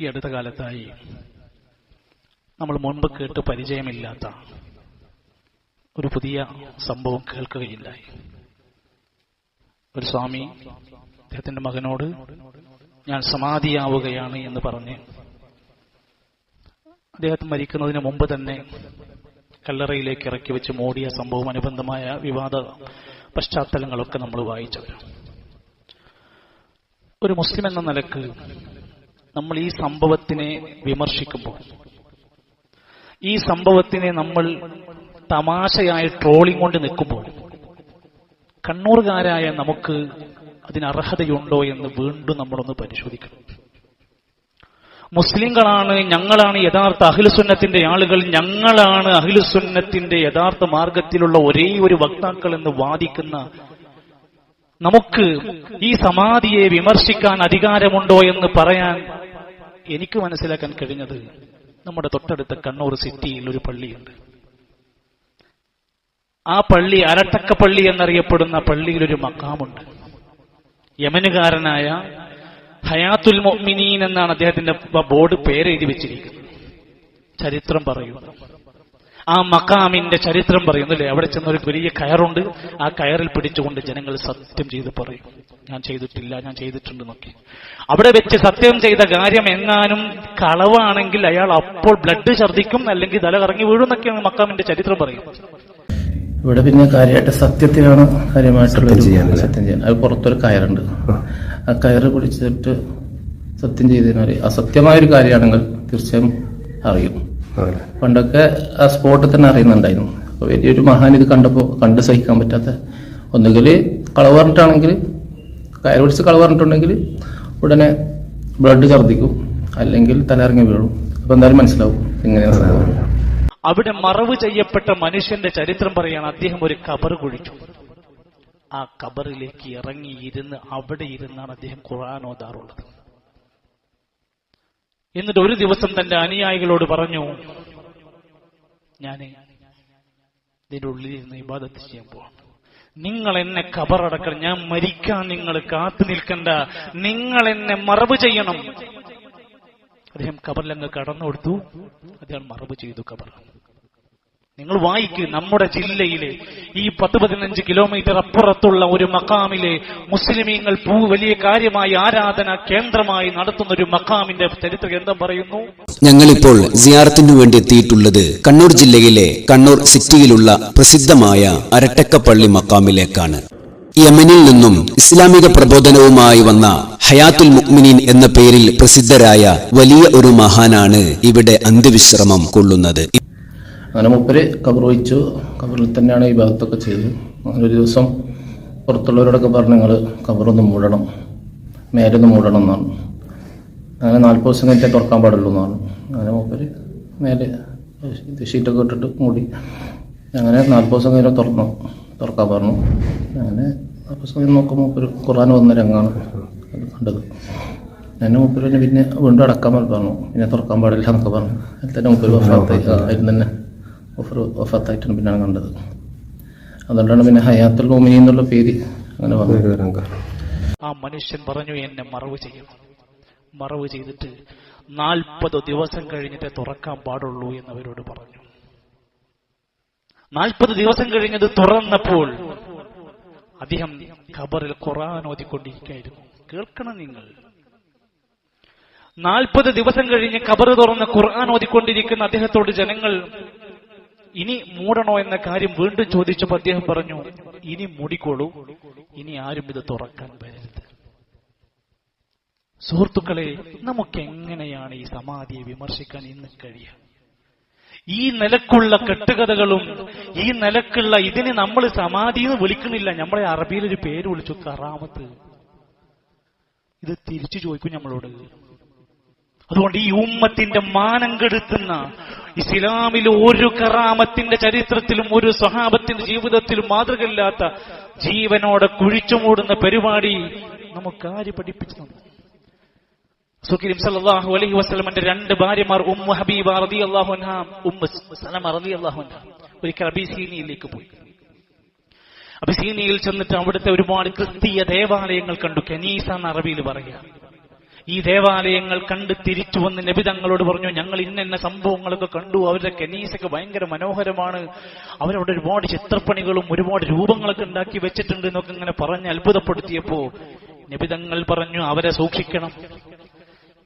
ഈ അടുത്ത കാലത്തായി നമ്മൾ മുൻപ് കേട്ട് പരിചയമില്ലാത്ത ഒരു പുതിയ സംഭവം കേൾക്കുകയുണ്ടായി. ഒരു സ്വാമി അദ്ദേഹത്തിന്റെ മകനോട് ഞാൻ സമാധിയാവുകയാണ് എന്ന് പറഞ്ഞ് അദ്ദേഹം മരിക്കുന്നതിന് മുമ്പ് തന്നെ കല്ലറയിലേക്ക് ഇറക്കി വെച്ച് മോടിയ സംഭവം അനുബന്ധമായ വിവാദ പശ്ചാത്തലങ്ങളൊക്കെ നമ്മൾ വായിച്ചവരാണ്. ഒരു മുസ്ലിം എന്ന നിലയ്ക്ക് നമ്മൾ ഈ സംഭവത്തിനെ വിമർശിക്കുമ്പോൾ. ഈ സംഭവത്തിനെ നമ്മൾ തമാശയായി ട്രോളിംഗ് കൊണ്ട് നിൽക്കുമ്പോൾ കണ്ണൂർകാരായ നമുക്ക് അതിന് അർഹതയുണ്ടോ എന്ന് വീണ്ടും നമ്മളൊന്ന് പരിശോധിക്കണം. മുസ്ലിങ്ങളാണ് ഞങ്ങളാണ് യഥാർത്ഥ അഖിലുസുന്നത്തിന്റെ ആളുകൾ ഞങ്ങളാണ് അഖിലുസുന്നത്തിന്റെ യഥാർത്ഥ മാർഗത്തിലുള്ള ഒരേ ഒരു വക്താക്കൾ എന്ന് വാദിക്കുന്ന നമുക്ക് ഈ സമാധിയെ വിമർശിക്കാൻ അധികാരമുണ്ടോ എന്ന് പറയാൻ എനിക്ക് മനസ്സിലാക്കാൻ കഴിഞ്ഞത് നമ്മുടെ തൊട്ടടുത്ത കണ്ണൂർ സിറ്റിയിൽ ഒരു പള്ളിയുണ്ട്. ആ പള്ളി അരട്ടക്ക പള്ളി എന്നറിയപ്പെടുന്ന പള്ളിയിൽ ഒരു മക്കാമുണ്ട് യമനുകാരനായ ഹയാത്തുൽ മൊമിനീൻ എന്നാണ് അദ്ദേഹത്തിന്റെ ബോർഡ് പേരെഴുതി വെച്ചിരിക്കുന്നത്. ചരിത്രം പറയുന്നു. ആ മക്കാമിന്റെ ചരിത്രം പറയുന്നു അല്ലേ അവിടെ ചെന്ന ഒരു വലിയ കയറുണ്ട്. ആ കയറിൽ പിടിച്ചുകൊണ്ട് ജനങ്ങൾ സത്യം ചെയ്ത് പറയും. ഞാൻ ചെയ്തിട്ടില്ല ഞാൻ ചെയ്തിട്ടുണ്ട് നോക്കി അവിടെ വെച്ച് സത്യം ചെയ്ത കാര്യം എങ്ങാനും കളവാണെങ്കിൽ അയാൾ അപ്പോൾ ബ്ലഡ് ഛർദിക്കും അല്ലെങ്കിൽ തല കറങ്ങി വീഴും എന്നൊക്കെയാണ് മക്കാമിന്റെ ചരിത്രം പറയുന്നത്. ഇവിടെ പിന്നെ കാര്യമായിട്ട് സത്യത്തിലാണ് കാര്യമായിട്ടുള്ള സത്യം ഒരു- സത്യം ചെയ്യാൻ. അത് പുറത്തൊരു കയറുണ്ട്. ആ കയറ് പിടിച്ചിട്ട് സത്യം ചെയ്തതിനാൽ അസത്യമായൊരു കാര്യമാണെങ്കിൽ തീർച്ചയായും അറിയും. പണ്ടൊക്കെ ആ സ്പോട്ടിൽ തന്നെ അറിയുന്നുണ്ടായിരുന്നു. അപ്പൊ വലിയൊരു മഹാൻ ഇത് കണ്ടപ്പോ കണ്ട് സഹിക്കാൻ പറ്റാത്ത ഒന്നുകിൽ കളവ് പറഞ്ഞിട്ടാണെങ്കിൽ കയറ് പിടിച്ച് കളവ് പറഞ്ഞിട്ടുണ്ടെങ്കിൽ ഉടനെ ബ്ലഡ് ഛർദ്ദിക്കും അല്ലെങ്കിൽ തലയിറങ്ങി വീഴും. അപ്പൊ എന്തായാലും മനസ്സിലാവും എങ്ങനെയാണ് അവിടെ മറവ് ചെയ്യപ്പെട്ട മനുഷ്യന്റെ ചരിത്രം പറയാണ് അദ്ദേഹം ഒരു കബർ കുഴിച്ചു. ആ കബറിലേക്ക് ഇറങ്ങിയിരുന്ന് അവിടെ ഇരുന്നാണ് അദ്ദേഹം ഖുർആൻ ഓതാറുള്ളത്. എന്നിട്ട് ഒരു ദിവസം തന്റെ അനുയായികളോട് പറഞ്ഞു ഞാൻ ഉള്ളിൽ ഇരുന്ന് ഇബാദത്ത് ചെയ്യാൻ പോവാണ് നിങ്ങൾ എന്നെ കബറടക്കണം. ഞാൻ മരിക്കാൻ നിങ്ങൾ കാത്തു നിൽക്കണ്ട. നിങ്ങൾ എന്നെ മറവ് ചെയ്യണം. അദ്ദേഹം കബറിലങ്ങ് കടന്നു കൊടുത്തു. അദ്ദേഹം മറവ് ചെയ്തു കബർ നിങ്ങൾ വായിക്ക് നമ്മുടെ ജില്ലയിലെ ഈ പത്ത് പതിനഞ്ച് കിലോമീറ്റർ അപ്പുറത്തുള്ള ഒരു മക്കാമിലെ മുസ്ലിമീങ്ങൾ പൂ വലിയ കാര്യമായി ആരാധന കേന്ദ്രമായി നടത്തുന്ന ഒരു മക്കാമിന്റെ ചരിത്ര ഗ്രന്ഥം പറയുന്നു? ഞങ്ങളിപ്പോൾ സിയാറത്തിനു വേണ്ടി എത്തിയിട്ടുള്ളത് കണ്ണൂർ ജില്ലയിലെ കണ്ണൂർ സിറ്റിയിലുള്ള പ്രസിദ്ധമായ അരട്ടക്കപ്പള്ളി മക്കാമിലേക്കാണ് യമനിൽ നിന്നും ഇസ്ലാമിക പ്രബോധനവുമായി വന്ന ഹയാത്തുൽ മുക്മിനീൻ എന്ന പേരിൽ പ്രസിദ്ധരായ വലിയ ഒരു മഹാനാണ് ഇവിടെ അന്ത്യവിശ്രമം കൊള്ളുന്നത്. അങ്ങനെ മുപ്പര് കബർ വഹിച്ചു. കബറിൽ തന്നെയാണ് ഈ ഭാഗത്തൊക്കെ ചെയ്തത്. അങ്ങനെ ഒരു ദിവസം പുറത്തുള്ളവരോടൊക്കെ പറഞ്ഞു നിങ്ങൾ കബറൊന്ന് മൂടണം. മേലൊന്ന് മൂടണം എന്നാണ്. അങ്ങനെ നാൽപ്പത് ദിവസം കഴിഞ്ഞാൽ തുറക്കാൻ പാടുള്ളൂ എന്നാണ്. അങ്ങനെ മൂപ്പര് മേലെ ഇത് ഷീറ്റൊക്കെ ഇട്ടിട്ട് മൂടി. അങ്ങനെ നാൽപ്പത് ദിവസം കഴിഞ്ഞാൽ തുറന്നു. തുറക്കാൻ പറഞ്ഞു. അങ്ങനെ നാൽപ്പത് ദിവസം നോക്കുമ്പോൾ മൂപ്പര് ഖുറാൻ വന്ന രംഗമാണ് അത് കണ്ടത്. എന്നെ മൂപ്പര് പിന്നെ വീണ്ടും അടക്കാൻ പറഞ്ഞു. പിന്നെ തുറക്കാൻ പാടില്ല എന്നൊക്കെ പറഞ്ഞു. അതിൽ തന്നെ മൂപ്പര് ആ, അതിൽ തന്നെ. ഓഫർ വഫാത്തായിട്ടാണ് പിന്നാണ് കണ്ടത്. അതുകൊണ്ടാണ് പിന്നെ ഹയാത്തുൽ മോമിനി എന്നുള്ള പേര് അങ്ങനെ വന്നത്. ആ മനുഷ്യൻ പറഞ്ഞു എന്നെ മറവ് ചെയ്യണം. മറവ് ചെയ്തിട്ട് നാൽപ്പത് ദിവസം കഴിഞ്ഞിട്ട് തുറക്കാൻ പാടുള്ളൂ എന്നവരോട് പറഞ്ഞു. നാൽപ്പത് ദിവസം കഴിഞ്ഞത് തുറന്നപ്പോൾ അദ്ദേഹം ഖബറിൽ ഖുറാൻ ഓതിക്കൊണ്ടിരിക്കുകയായിരുന്നു. കേൾക്കണം നിങ്ങൾ. നാൽപ്പത് ദിവസം കഴിഞ്ഞ് ഖബർ തുറന്ന് ഖുർആൻ ഓതിക്കൊണ്ടിരിക്കുന്ന അദ്ദേഹത്തോട് ജനങ്ങൾ ഇനി മൂടണോ എന്ന കാര്യം വീണ്ടും ചോദിച്ചപ്പോൾ അദ്ദേഹം പറഞ്ഞു ഇനി മൂടിക്കോളൂ. ഇനി ആരും ഇത് തുറക്കാൻ വരരുത്. സുഹൃത്തുക്കളെ നമുക്ക് എങ്ങനെയാണ് ഈ സമാധിയെ വിമർശിക്കാൻ ഇന്ന് കഴിയുക? ഈ നിലക്കുള്ള കെട്ടുകഥകളും ഈ നിലക്കുള്ള ഇതിനെ നമ്മൾ സമാധി എന്ന് വിളിക്കുന്നില്ല. നമ്മളെ അറബിയിൽ ഒരു പേര് വിളിച്ചു കറാമത്ത്. ഇത് തിരിച്ചു ചോദിക്കും നമ്മളോട്. അതുകൊണ്ട് ഈ ഉമ്മത്തിന്റെ മാനം കെടുത്തുന്ന ഇസ്ലാമിൽ ഒരു കറാമത്തിന്റെ ചരിത്രത്തിലും ഒരു സ്വഹാബത്തിന്റെ ജീവിതത്തിലും മാതൃകയില്ലാത്ത ജീവനോടെ കുഴിച്ചുമൂടുന്ന പരിപാടി നമുക്ക് ആര് പഠിപ്പിച്ചു തന്നു? സുഖിം സല്ലല്ലാഹു അലൈഹി വസ്ലമന്റെ രണ്ട് ഭാര്യമാർ ഉമ്മു ഹബീബ റളിയല്ലാഹു അള്ളാഹു ഉമ്മ സലമ അൻഹ. ഒരിക്കൽ അബിസീനിയിലേക്ക് പോയി. അബിസീനിയിൽ ചെന്നിട്ട് അവിടുത്തെ ഒരുപാട് ക്രിസ്തീയ ദേവാലയങ്ങൾ കണ്ടു കനീസ എന്ന അറബിയിൽ പറയുക. ഈ ദേവാലയങ്ങൾ കണ്ട് തിരിച്ചു വന്ന് നബി തങ്ങളോട് പറഞ്ഞു ഞങ്ങൾ ഇന്ന സംഭവങ്ങളൊക്കെ കണ്ടു. അവരുടെ കനീസൊക്കെ ഭയങ്കര മനോഹരമാണ്. അവരവിടെ ഒരുപാട് ചിത്രപ്പണികളും ഒരുപാട് രൂപങ്ങളൊക്കെ ഉണ്ടാക്കി വെച്ചിട്ടുണ്ട് എന്നൊക്കെ ഇങ്ങനെ പറഞ്ഞ് അത്ഭുതപ്പെടുത്തിയപ്പോ നബി തങ്ങൾ പറഞ്ഞു അവരെ സൂക്ഷിക്കണം.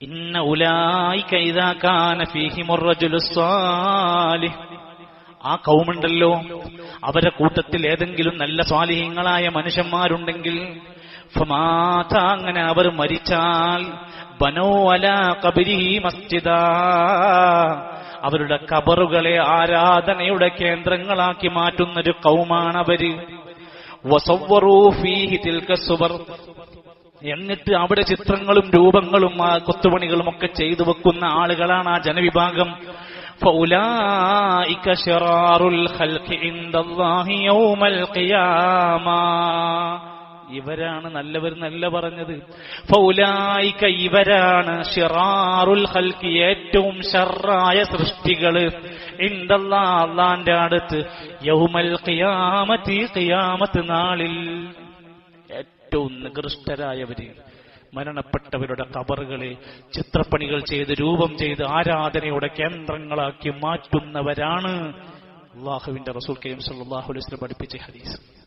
ഇന്ന ഉലായി ഇദാ കാന ഫീഹിമുർ റജുലുസ് സാലിഹ് ആ കൗമുണ്ടല്ലോ. അവരെ കൂട്ടത്തിൽ ഏതെങ്കിലും നല്ല സ്വാലിഹ്യങ്ങളായ മനുഷ്യന്മാരുണ്ടെങ്കിൽ അങ്ങനെ അവർ മരിച്ചാൽ ബനോ അല കബരിഹി മസ്ജിദ. അവരുടെ കബറുകളെ ആരാധനയുടെ കേന്ദ്രങ്ങളാക്കി മാറ്റുന്നൊരു കൗമാണവര്. എന്നിട്ട് അവിടെ ചിത്രങ്ങളും രൂപങ്ങളും കൊത്തുപണികളും ഒക്കെ ചെയ്തു വെക്കുന്ന ആളുകളാണ് ആ ജനവിഭാഗം. فأولئك شرار الخلق عند الله يوم القيامة ഇവരാണ് നല്ലവർ നല്ല പറഞ്ഞത് ഫൗലായിക്ക ഇവരാണ് ഷിറാറുൽ ഹൽക്കി ഏറ്റവും ഷറായ സൃഷ്ടികള് ഇന്ദല്ലാ അള്ളാന്റെ അടുത്ത് യൗമൽ ഖിയാമത്തി ഖിയാമത്ത് നാളിൽ ഏറ്റവും നികൃഷ്ടരായവര് മരണപ്പെട്ടവരുടെ കബറുകളെ ചിത്രപ്പണികൾ ചെയ്ത് രൂപം ചെയ്ത് ആരാധനയുടെ കേന്ദ്രങ്ങളാക്കി മാറ്റുന്നവരാണ് അള്ളാഹുവിന്റെ റസൂൽ കരീം സല്ലല്ലാഹു അലൈഹി പഠിപ്പിച്ച ഹദീസ്.